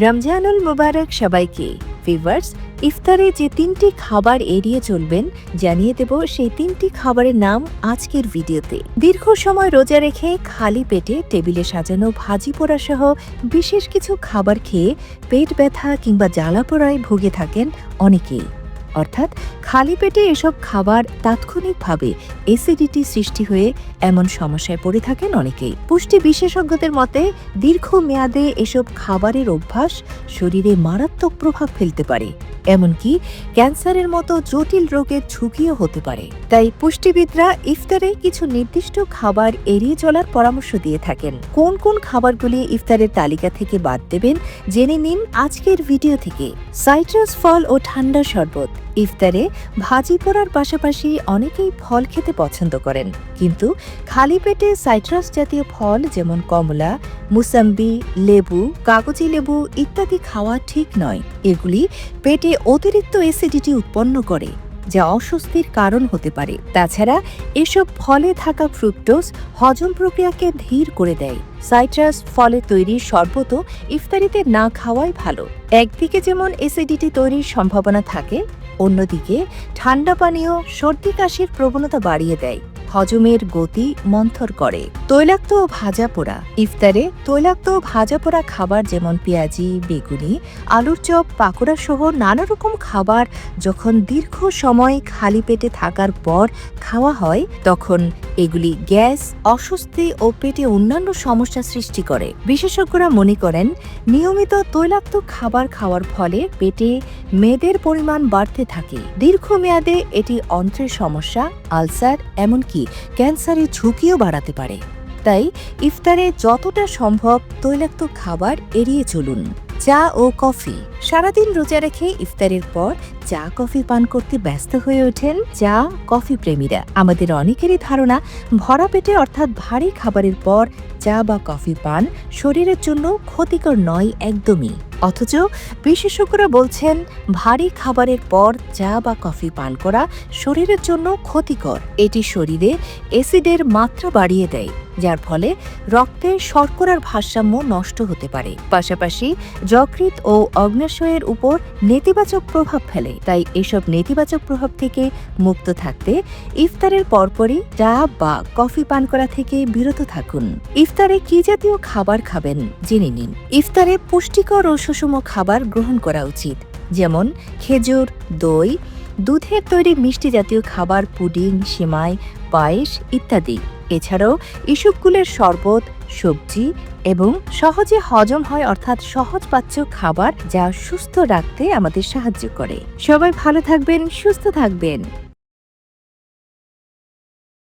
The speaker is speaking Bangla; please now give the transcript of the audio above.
রমজানুল মুবারক সবাইকে ফিভার্স ইফতারে যে তিনটি খাবার এড়িয়ে চলবেন, জানিয়ে দেব সেই তিনটি খাবারের নাম আজকের ভিডিওতে। দীর্ঘ সময় রোজা রেখে খালি পেটে টেবিলে সাজানো ভাজি পোড়া সহ বিশেষ কিছু খাবার খেয়ে পেট ব্যথা কিংবা জ্বালা পোড়ায় ভুগে থাকেন অনেকেই। অর্থাৎ খালি পেটে এসব খাবার তাৎক্ষণিকভাবে এসিডিটি সৃষ্টি হয়ে এমন সমস্যায় পড়ে থাকেন অনেকেই। পুষ্টি বিশেষজ্ঞদের মতে দীর্ঘ মেয়াদে এসব খাবারের অভ্যাস শরীরে মারাত্মক প্রভাব ফেলতে পারে, এমনকি ক্যান্সারের মতো জটিল রোগের ঝুঁকিও হতে পারে। তাই পুষ্টিবিদরা ইফতারে কিছু নির্দিষ্ট খাবার এড়িয়ে চলার পরামর্শ দিয়ে থাকেন। কোন কোন খাবারগুলি ইফতারের তালিকা থেকে বাদ দেবেন, জেনে নিন আজকের ভিডিও থেকে। সাইট্রাস, ফল ও ঠান্ডা শরবত। ইফতারে ভাজি পোড়ার পাশাপাশি অনেকেই ফল খেতে পছন্দ করেন। কিন্তু খালি পেটে সাইট্রাস জাতীয় ফল যেমন কমলা, মুসাম্বি, লেবু, কাগজি লেবু ইত্যাদি খাওয়া ঠিক নয়। এগুলি পেটে অতিরিক্ত অ্যাসিডিটি উৎপন্ন করে, যা অস্বস্তির কারণ হতে পারে। তাছাড়া এসব ফলে থাকা ফ্রুক্টোজ হজম প্রক্রিয়াকে ধীর করে দেয়। সাইট্রাস ফলে তৈরি শরবতও ইফতারিতে না খাওয়াই ভালো। একদিকে যেমন অ্যাসিডিটি তৈরির সম্ভাবনা থাকে অন্যদিকে ঠান্ডা পানীয় সর্দি কাশির প্রবণতা বাড়িয়ে দেয়। হজমের গতি মন্থর করে। তৈলাক্ত ও ভাজা পোড়া। ইফতারে তৈলাক্ত ও ভাজা পোড়া খাবার যেমন পেঁয়াজি, বেগুনি, আলুর চপ, পাকোড়া সহ নানা রকম খাবার যখন দীর্ঘ সময় খালি পেটে থাকার পর খাওয়া হয়, তখন এগুলি গ্যাস, অস্বস্তি ও পেটে অন্যান্য সমস্যা সৃষ্টি করে। বিশেষজ্ঞরা মনে করেন, নিয়মিত তৈলাক্ত খাবার খাওয়ার ফলে পেটে মেদের পরিমাণ বাড়তে থাকে। দীর্ঘমেয়াদে এটি অন্ত্রের সমস্যা, আলসার, এমনকি ক্যান্সারের ঝুঁকিও বাড়াতে পারে। তাই ইফতারে যতটা সম্ভব তৈলাক্ত খাবার এড়িয়ে চলুন। চা ও কফি। সারাদিন রোজা রেখে ইফতারের পর চা, কফি পান করতে ব্যস্ত হয়ে ওঠেন চা, কফি প্রেমীরা। আমাদের অনেকেরই ধারণা, ভরা পেটে অর্থাৎ ভারী খাবারের পর চা বা কফি পান শরীরের জন্য ক্ষতিকর নয় একদমই। অথচ বিশেষজ্ঞরা বলছেন, ভারী খাবারের পর চা বা কফি পান করা শরীরের জন্য ক্ষতিকর। এটি শরীরে অ্যাসিডের মাত্রা বাড়িয়ে দেয়। যার ফলে রক্তে শর্করার ভারসাম্য নষ্ট হতে পারে। পাশাপাশি যকৃৎ ও অগ্নাশয়ের উপর নেতিবাচক প্রভাব ফেলে। তাই এসব নেতিবাচক প্রভাব থেকে মুক্ত থাকতে ইফতারের পরপরই চা বা কফি পান করা থেকে বিরত থাকুন। ইফতারে কি জাতীয় খাবার খাবেন জেনে নিন। ইফতারে পুষ্টিকর ও সুষম খাবার গ্রহণ করা উচিত। যেমন খেজুর, দই, দুধের তৈরি মিষ্টি জাতীয় খাবার, পুডিং, সিমাই, পায়েস ইত্যাদি। এছাড়াও ইসুপগুলের শরবত, সবজি এবং সহজে হজম হয় অর্থাৎ সহজ পাচ্য খাবার যা সুস্থ রাখতে আমাদের সাহায্য করে। সবাই ভালো থাকবেন, সুস্থ থাকবেন।